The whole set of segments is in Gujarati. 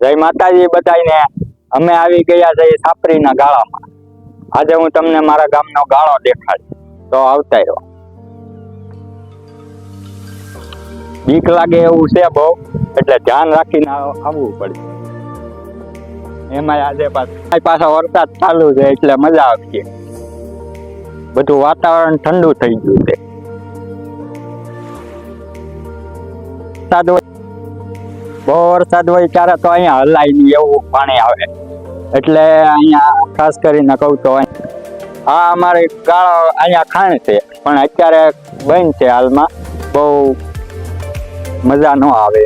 જય માતાજી બધાને અમે આવી ગયા છે સાપરીના ગાળામાં. આજે હું તમને મારા ગામનો ગાળો દેખાડી તો આવતા રહ્યો બીક લાગે એવું છે બહુ, એટલે ધ્યાન રાખીને આવવું પડે એમાં આજે પાછા પાછા વરસાદ ચાલુ છે એટલે મજા આવશે. બધું વાતાવરણ ઠંડુ થઈ ગયું છે. હોય બહુ વરસાદ હોય ત્યારે તો અહીંયા નહીં એવું પાણી આવે. એટલે અહીંયા ખાસ કરીને કહું તો આ અમારે ગાળો અહીંયા ખાણ છે, પણ અત્યારે બંધ છે હાલમાં. બહુ મજા ન આવે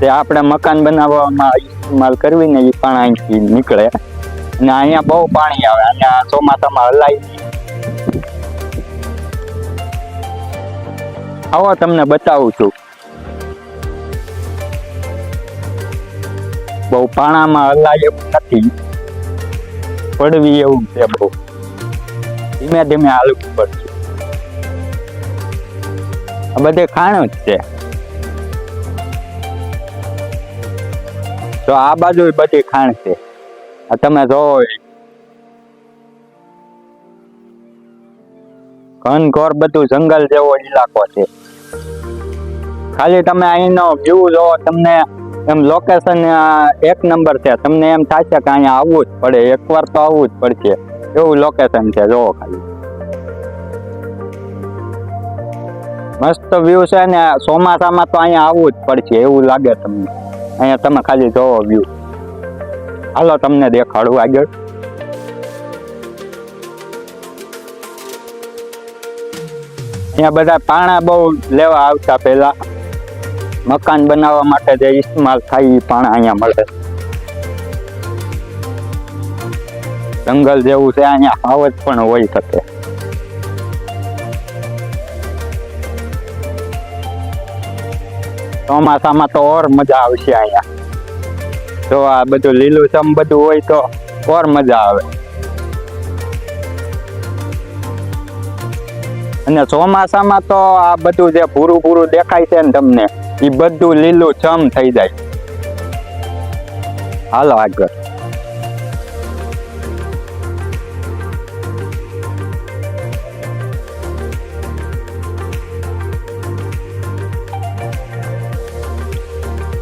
તે આપણે મકાન બનાવવામાં ઇસ્તેમાલ કરવી ને એ પણ અહીંથી નીકળે. અને અહીંયા બહુ પાણી આવે, અહીંયા ચોમાસામાં હલાય આવો તમને બતાવું છું. બહુ પાણામાં હલાય એવું નથી. પડવી એવું છે બહુ. ધીમે ધીમે હાલવું પડશે. આ બધે ખાણ જ છે. તો આ બાજુ બધી ખાણ છે. આ તમે જોવો ઘનઘોર બધું જંગલ જેવો ઇલાકો છે. ખાલી તમે અહીંનો વ્યૂ જોવો તમને એમ લોકેશન એક નંબર છે. તમને એમ થશે કે અહીંયા આવવું જ પડે. એકવાર તો આવવું જ પડશે. એવું લોકેશન છે જોવો ખાલી. મસ્ત વ્યૂ છે ને, ચોમાસામાં તો અહીંયા આવવું જ પડશે, એવું લાગે તમને. અહીંયા તમે ખાલી જોવો વ્યૂ હાલો, તમને દેખાડું આગળ. અહીંયા બધા પાણા બહુ લેવા આવતા પહેલા. મકાન બનાવવા માટે જે ઇસ્તેમાલ થાય એ પાણા અહીંયા મળે. જંગલ જેવું છે, અહીંયા આવજ પણ હોઈ શકે. ચોમાસામાં તો ઓર મજા આવશે અહીંયા. જો આ બધું લીલુંછમ બધું હોય તો ઓર મજા આવે. અને ચોમાસામાં તો આ બધું જે ભૂરું ભૂરું દેખાય છે ને તમને એ બધું લીલું છમ થઈ જાય. હાલો આગળ.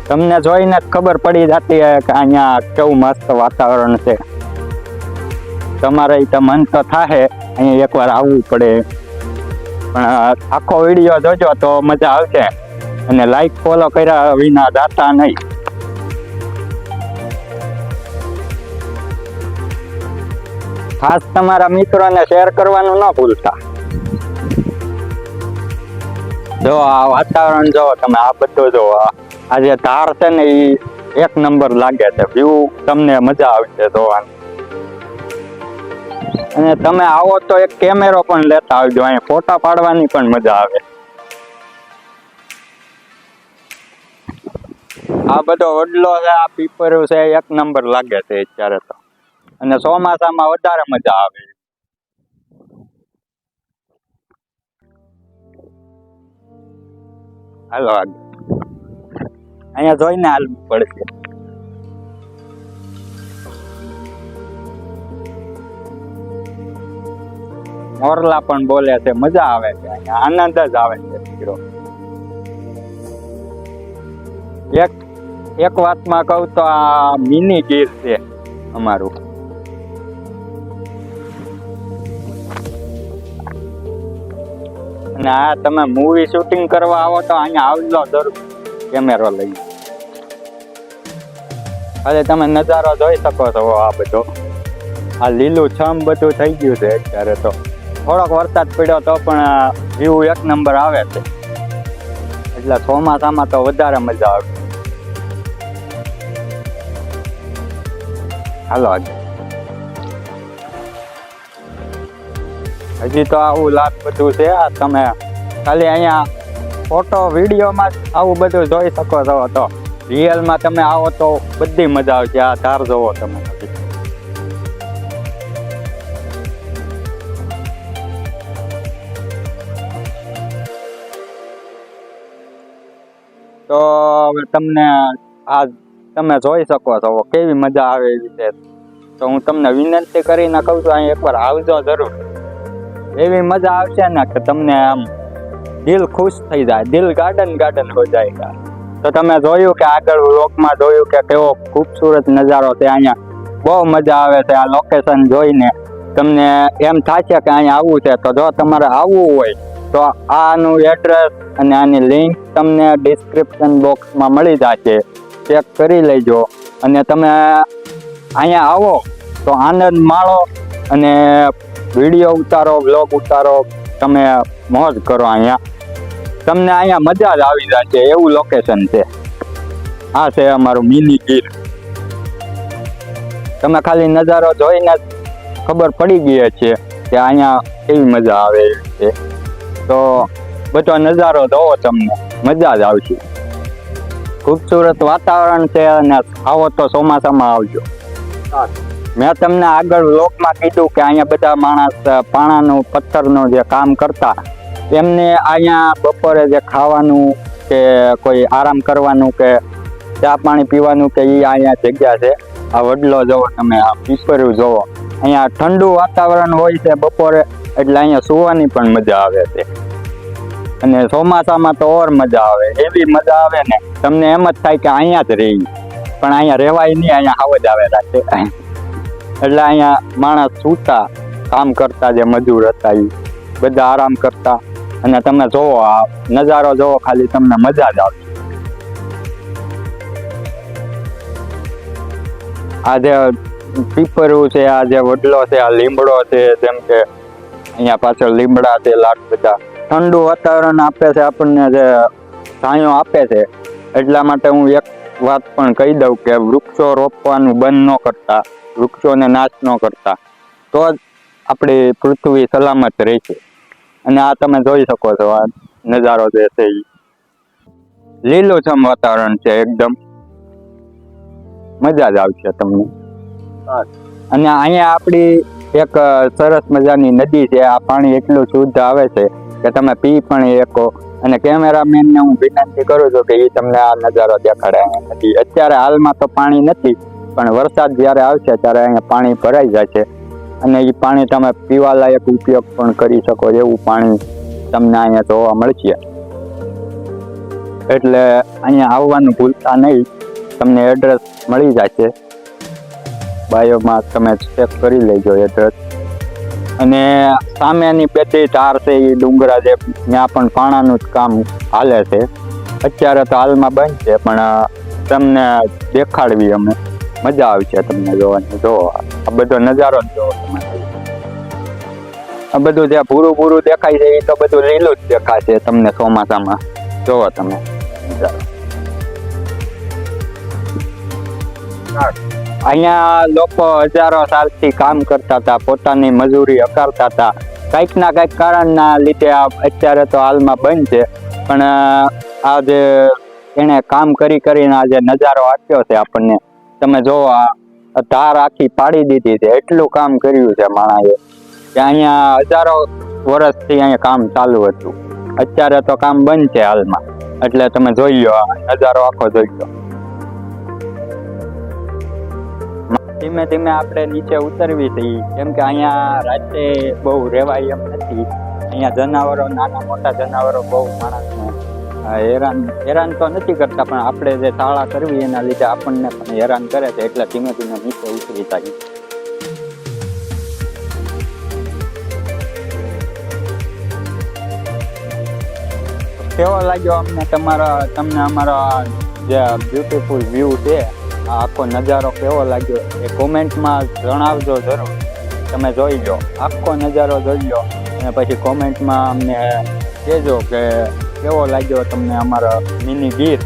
તમને જોઈને ખબર પડી જતી કે અહીંયા કેવું મસ્ત વાતાવરણ છે. તમારે તો મન તો થાય અહીંયા એકવાર આવવું પડે. પણ આખો વીડિયો જોજો તો મજા આવશે. અને લાઈક ફોલો કર્યા વિના જાતા નહીં. ખાસ તમારા મિત્રોને શેર કરવાનું ન ભૂલતા. જો આ વાતાવરણ જો તમે આ બધું જો, આ જે ધાર છે ને એ એક નંબર લાગે છે. વ્યૂ તમને મજા આવશે જોવાની. અને તમે આવો તો એક કેમેરો પણ લેતા આવજો. અહીંયા ફોટા પાડવાની પણ મજા આવે. આ બધો વડલો છે, આ પીપરું છે, એક નંબર લાગે છે અત્યારે તો. અને ચોમાસામાં વધારે મજા આવે. હાલો આગળ. અહીંયા જોઈને હાલવું પડશે. મોરલા પણ બોલે છે, મજા આવે છે અહીંયા આનંદ જ આવે છે એક વાતમાં કહું તો આ મિની ગીર છે અમારું. અને આ તમે મૂવી શૂટિંગ કરવા આવો તો અહીંયા આવજો જરૂર. કેમેરો લઈ. હવે તમે નજારો જોઈ શકો છો આ બધો. આ લીલું છમ બધું થઈ ગયું છે અત્યારે તો. થોડોક વરસાદ પડ્યો તો પણ વ્યૂ એક નંબર આવે છે. એટલે ચોમાસામાં તો વધારે મજા આવે હાલો હજી તો આવું લાભ બધું છે. આ તમે ખાલી અહીંયા ફોટો વિડીયોમાં આવું બધું જોઈ શકો છો. તો રિયલમાં તમે આવો તો બધી મજા આવશે. આ ધાર જોવો તમે. તો હવે તમને આ તમે જોઈ શકો છો, કેવી મજા આવે એવી છે. તો હું તમને વિનંતી કરીને કહું છું અહીં એકવાર આવજો જરૂર. એવી મજા આવશે ને કે તમને આમ દિલ ખુશ થઈ જાય, દિલ ગાર્ડન ગાર્ડન હો જાય તો તમે જોયું કે આગળ લોકમાં જોયું કે કેવો ખૂબસૂરત નજારો છે, અહીંયા બહુ મજા આવે છે આ લોકેશન જોઈને. તમને એમ થશે કે અહીંયા આવવું છે, તો જો તમારે આવવું હોય, તો આનું એડ્રેસ અને આની લિંક તમને ડિસ્ક્રિપ્શન બોક્સમાં મળી જશે. ચેક કરી લેજો. અને તમે અહીંયા આવો તો આનંદ માણો અને વીડિયો ઉતારો બ્લોગ ઉતારો, તમે મોજ કરો અહીંયા. તમને અહીંયા મજા જ આવી જશે, એવું લોકેશન છે. આ છે અમારું મિની ગીર. તમે ખાલી નજારો જોઈને ખબર પડી ગઈ છે કે અહીંયા કેવી મજા આવે છે. તો બધો નજારો જોવો તમને, મજા જ આવશે. ખૂબસૂરત વાતાવરણ છે અને આવો તો ચોમાસામાં આવજો. મેં તમને આગળ લોકમાં કીધું કે અહીંયા બધા માણસ પાણાનું, પથ્થરનું જે કામ કરતા એમને અહીંયા બપોરે જે ખાવાનું કે કોઈ આરામ કરવાનું કે ચા પાણી પીવાનું કે એ અહીંયા જગ્યા છે. આ વડલો જોવો, તમે આ પીપર્યું જોવો અહીંયા ઠંડુ વાતાવરણ હોય છે બપોરે, એટલે અહીંયા સુવાની પણ મજા આવે છે. અને ચોમાસામાં તો ઓર મજા આવે, એવી મજા આવે ને, તમને એમ જ થાય કે અહીંયા જ રહી. પણ અહીંયા રહેવાય નહીં, અહીંયા હાવ જ આવે રાખે એટલે અહીંયા માણસ સૂતા, કામ કરતા જે મજૂર હતા એ બધા આરામ કરતા. અને તમે જોવો, આ નજારો જોવો, ખાલી તમને મજા જ આવશે. આ જે પીપરું છે, આ જે વડલો છે, આ લીમડો છે, જેમ કે અહીંયા પાછળ લીમડા છે લાટ બધા. ઠંડુ વાતાવરણ આપે છે, આપણને જે છાંયો આપે છે, એટલા માટે હું એક વાત પણ કહી દઉં કે વૃક્ષો રોપવાનું બંધ ન કરતા, વૃક્ષોને નાશ ન કરતા. તો જ આપણી પૃથ્વી સલામત રહેશે. અને આ તમે જોઈ શકો છો, આ નજારો જે છે એ લીલુંછમ વાતાવરણ છે એકદમ. મજા જ આવશે તમને. અને અહીંયા આપણી એક સરસ મજાની નદી છે, આ પાણી એટલું શુદ્ધ આવે છે કે તમે પી પણ શકો અને કેમેરામેનને હું વિનંતી કરું છું કે એ તમને આ નજારો દેખાડે નદી અત્યારે હાલમાં તો પાણી નથી, પણ વરસાદ જ્યારે આવશે ત્યારે અહીંયા પાણી ભરાઈ જાય છે. અને એ પાણી તમે પીવાલાયક ઉપયોગ પણ કરી શકો એવું પાણી તમને અહીંયા જોવા મળશે. એટલે અહીંયા આવવાનું ભૂલતા નહીં. તમને એડ્રેસ મળી જશે બાયોમાં તમે ચેક કરી લેજો એડ્રેસ અને સામેની બેથી ધાર છે એ ડુંગરા જે ત્યાં પણ પાણાનું જ કામ હાલે છે. અત્યારે તો હાલમાં બંધ છે, પણ તમને દેખાડવી અમે. મજા આવશે તમને જોવાની. જો, આ બધો નજારો જ જોવો તમે. આ બધું જે ભૂરું ભૂરું દેખાય છે એ તો બધું લીલું જ દેખાશે તમને ચોમાસામાં. જોવો તમે. નજારો. અહીંયા લોકો હજારો સાલથી કામ કરતા હતા, પોતાની મજૂરી હકારતા હતા. કંઈક ના કંઈક કારણના લીધે આ અત્યારે તો હાલમાં બંધ છે. પણ આ જે એણે કામ કરી કરીને આ જે નજારો આપ્યો છે આપણને, તમે જો આ ધાર આખી પાડી દીધી છે, એટલું કામ કર્યું છે માણસે કે અહીંયા હજારો વર્ષથી અહીંયા કામ ચાલુ હતું. અત્યારે તો કામ બંધ છે હાલમાં. એટલે તમે જોઈ લો નજારો આખો જોઈ લો. ધીમે ધીમે આપણે નીચે ઉતરવી હતી. કેમ કે અહીંયા રાતે બહુ રહેવાય એમ નથી. અહીંયા જનાવરો, નાના મોટા જનાવરો બહુ માણસને હેરાન હેરાન તો નથી કરતા, પણ આપણે જે તાળા કરવી એના લીધે આપણને પણ હેરાન કરે છે, એટલે ધીમે ધીમે નીચે ઉતરી થાય કેવો લાગ્યો અમને તમારા, તમને અમારો જે બ્યુટીફુલ વ્યૂ છે? આખો નજારો કેવો લાગ્યો એ કોમેન્ટમાં જણાવજો જરૂર. તમે જોઈ લો. આખો નજારો જોઈ લો. અને પછી કોમેન્ટમાં અમને કહેજો કે કેવો લાગ્યો તમને અમારો મિની ગીર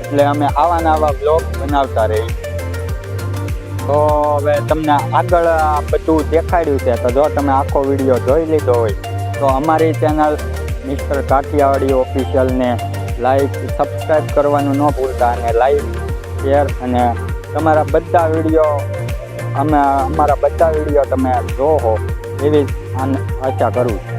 એટલે અમે આવા ને આવા બ્લોગ બનાવતા રહી તો હવે તમને આગળ આ બધું દેખાડ્યું છે. તો જો તમે આખો વીડિયો જોઈ લીધો હોય, તો અમારી ચેનલ મિસ્ટર કાઠિયાવાડી ઓફિશિયલને લાઈક સબસ્ક્રાઈબ કરવાનું ન ભૂલતા અને લાઈક શેર અને તમારા બધા વીડિયો અમે, અમારા બધા વીડિયો તમે જોહો એવી જ આશા કરું છું.